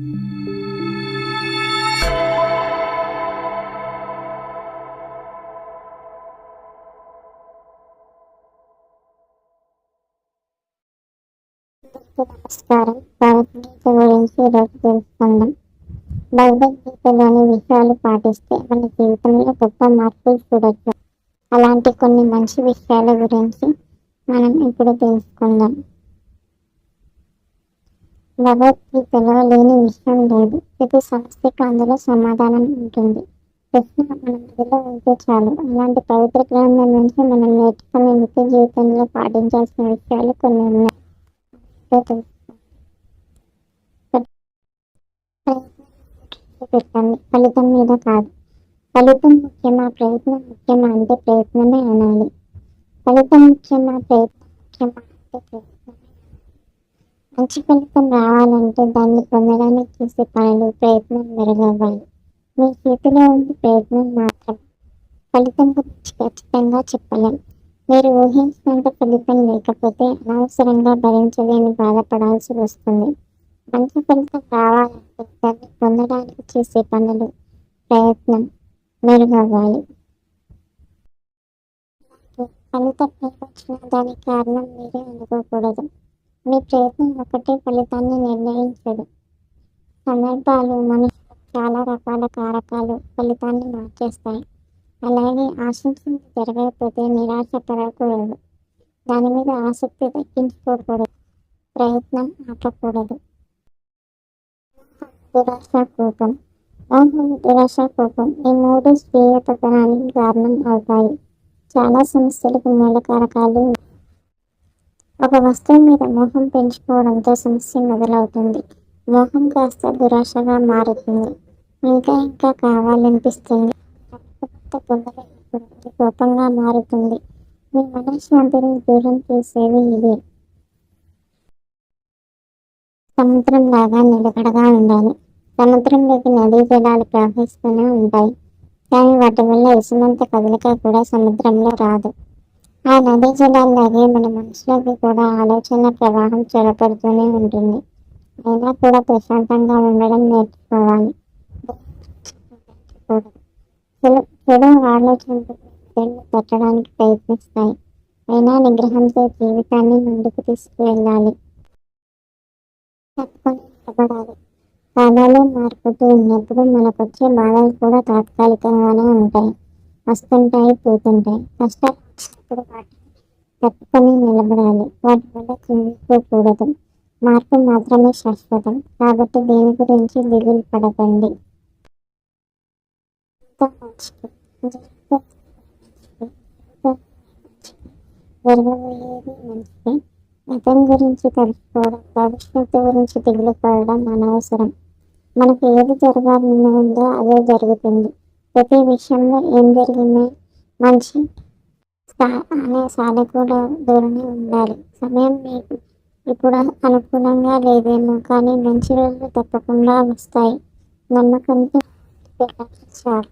నమస్కారం. భగవద్గీత గురించి ఈరోజు తెలుసుకుందాం. భగవద్గీతలోని విషయాలు పాటిస్తే మన జీవితంలో గొప్ప మార్పులు చూడొచ్చు. అలాంటి కొన్ని మంచి విషయాల గురించి మనం ఇప్పుడు తెలుసుకుందాం. భగవద్గీతలో లేని విషయం లేదు. ప్రతి సమస్యకు అందులో సమాధానం ఉంటుంది. ప్రశ్న మన మదిలో ఉంటే చాలు. అలాంటి పవిత్ర గ్రంథం నుంచి మనం నేర్చుకునే నిత్య జీవితంలో పాటించాల్సిన విషయాలు కొన్ని ఉన్నాయి. పెట్టండి. ఫలితం మీద కాదు. ఫలితం ముఖ్యమా ప్రయత్నం ముఖ్యమా అంటే ప్రయత్నమే అనాలి. ఫలితం ముఖ్యమా ప్రయత్నం ముఖ్యమా అంటే ప్రయత్నం. మంచి ఫలితం రావాలంటే దాన్ని పొందడానికి చేసే పనులు ప్రయత్నం మెరుగవ్వాలి. మీ చేతిలో ఉన్న ప్రయత్నం మాత్రం ఫలితం గురించి ఖచ్చితంగా చెప్పలేం. మీరు ఊహించినంత ఫలితం లేకపోతే అనవసరంగా భరించలేని బాధపడాల్సి వస్తుంది. మంచి ఫలితం రావాలంటే దాన్ని పొందడానికి చేసే పనులు ప్రయత్నం మెరుగవ్వాలి. ఫలితం వచ్చిన దానికి కారణం మీరే అనుకోకూడదు. మీ ప్రయత్నం ఒకటే ఫలితాన్ని నిర్ణయించదు. సందర్భాలు మనుషులు చాలా రకాల కారకాలు ఫలితాన్ని మార్చేస్తాయి. అలాగే ఆశించింది జరగకపోతే నిరాశ పడకూడదు దాని మీద ఆసక్తి తగ్గించుకోకూడదు. ప్రయత్నం ఆపకూడదు. నిరాశ కోపం మోహం కోపం ఈ మూడు స్వీయ పతనానికి కారణం అవుతాయి. చాలా సమస్యలకు మూల కారకాలు ఒక వస్తువు మీద మోహం పెంచుకోవడంతో సమస్య మొదలవుతుంది. మోహం కాస్త దురాశగా మారుతుంది. ఇంకా ఇంకా కావాలనిపిస్తుంది. కోపంగా మారుతుంది. మీ మనశ్శాంతిని దూరం చేసేది ఇదే. సముద్రం లాగా నిలకడగా ఉండాలి. సముద్రంలోకి నదీ జలాలు ప్రవహిస్తూనే ఉంటాయి. కానీ వాటి వల్ల ఇసుమంత కదలిక కూడా సముద్రంలో రాదు. ఆ నదీ జలాల్లాగే మన మనసులోకి కూడా ఆలోచన ప్రవాహం చొరపడుతూనే ఉంటుంది. అయినా కూడా ప్రశాంతంగా ఉండడం నేర్చుకోవాలి. చెడు ఆలోచనలు పెట్టడానికి ప్రయత్నిస్తాయి. అయినా నిగ్రహంతో జీవితాన్ని ముందుకు తీసుకువెళ్ళాలి. తప్పని నిలబడాలి. కాలాలు మారుతూ ఉన్నప్పుడు మనకు వచ్చే బాధలు కూడా తాత్కాలికంగానే ఉంటాయి. వస్తుంటాయి పోతుంటాయి. కష్టాలు ఎప్పుడు వాటిని నిలబడాలి. వాటి వల్ల చిందించుకోకూడదు మార్పు మాత్రమే శాశ్వతం. కాబట్టి దేని గురించి దిగులు పడకండి. జరగబోయేది మంచిది. గతం గురించి తెలుసుకోవడం భవిష్యత్తు గురించి దిగులు పడడం అనవసరం. మనకు ఏది జరగాలని ఉందో అదే జరుగుతుంది. ప్రతి విషయంలో ఏం జరిగిందో మంచి అనే సానుకూల ధోరణి ఉండాలి. సమయం మీకు ఇప్పుడు అనుకూలంగా లేదేమో కానీ మంచి రోజులు తప్పకుండా వస్తాయి. నమ్మకంతో చాలు.